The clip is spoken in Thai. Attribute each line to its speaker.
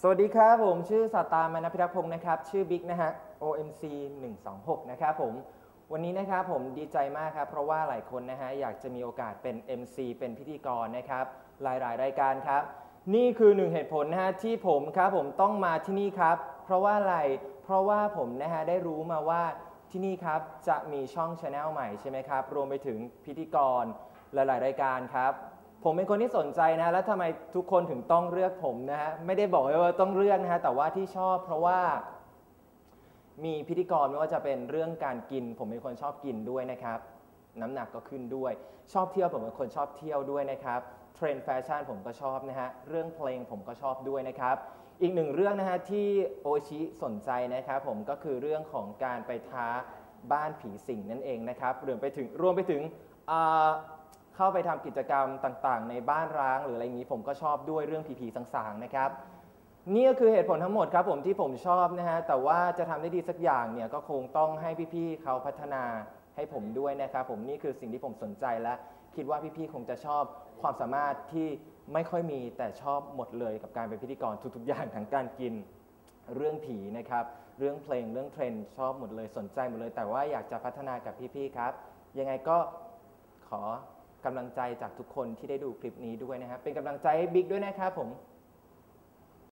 Speaker 1: สวัสดีครับผมชื่อสาตามานพิทักษ์พงศ์นะครับ ชื่อบิ๊กนะฮะ OMC 126 นะครับผม วันนี้นะครับผมดีใจมากครับ เพราะว่าหลายคนนะฮะอยากจะมีโอกาสเป็น MC เป็นพิธีกรนะครับ หลายๆ รายการครับ นี่คือหนึ่งเหตุผลนะฮะที่ผมครับผมต้องมาที่นี่ครับ เพราะว่าอะไรเพราะว่าผมนะฮะได้รู้มาว่าที่นี่ครับจะมีช่องช anel ใหม่ใช่ไหมครับรวมไปถึงพิธีกรหลาย ๆ รายการครับ ผมเป็นคนที่สนใจนะแล้วทำไมทุกคนถึงต้องเลือกผมนะฮะไม่ได้บอกว่าต้องเลือกนะฮะแต่ว่าที่ชอบเพราะว่ามีพิธีกรไม่ว่าจะเป็นเรื่องการกิน ผมเป็นคนชอบกินด้วยนะครับ น้ำหนักก็ขึ้นด้วย ชอบเที่ยวผมเป็นคนชอบเที่ยวด้วยนะครับเทรนด์แฟชั่นผมก็ชอบนะฮะเรื่องเพลงผมก็ชอบด้วยนะครับ อีกหนึ่งเรื่องนะฮะที่โอชิสนใจนะครับ ผมก็คือเรื่องของการไปท้าบ้านผีสิงนั่นเองนะครับรวมไปถึงรวมไปถึง เข้าไปทำกิจกรรมต่างๆ ในบ้านร้าง หรืออะไรอย่างนี้ผมก็ชอบด้วยเรื่องผีๆสางๆนะครับนี่ก็คือเหตุผลทั้งหมดครับผมที่ผมชอบนะฮะแต่ว่าจะทำได้ดีสักอย่างเนี่ยก็คงต้องให้พี่ๆเขาพัฒนาให้ผมด้วยนะครับผมนี่คือสิ่งที่ผมสนใจและคิดว่าพี่ๆคงจะชอบความสามารถที่ไม่ค่อยมีแต่ชอบหมดเลยกับการเป็นพิธีกรทุกๆ อย่างทั้งการกินเรื่องผีนะครับ เรื่องเพลงเรื่องเทรนชอบหมดเลยสนใจหมดเลย แต่ว่าอยากจะพัฒนากับพี่ๆครับ ยังไงก็ขอ กำลังใจจากทุกคนที่ได้ดูคลิปนี้ด้วยนะครับเป็นกำลังใจให้บิ๊กด้วยนะครับผม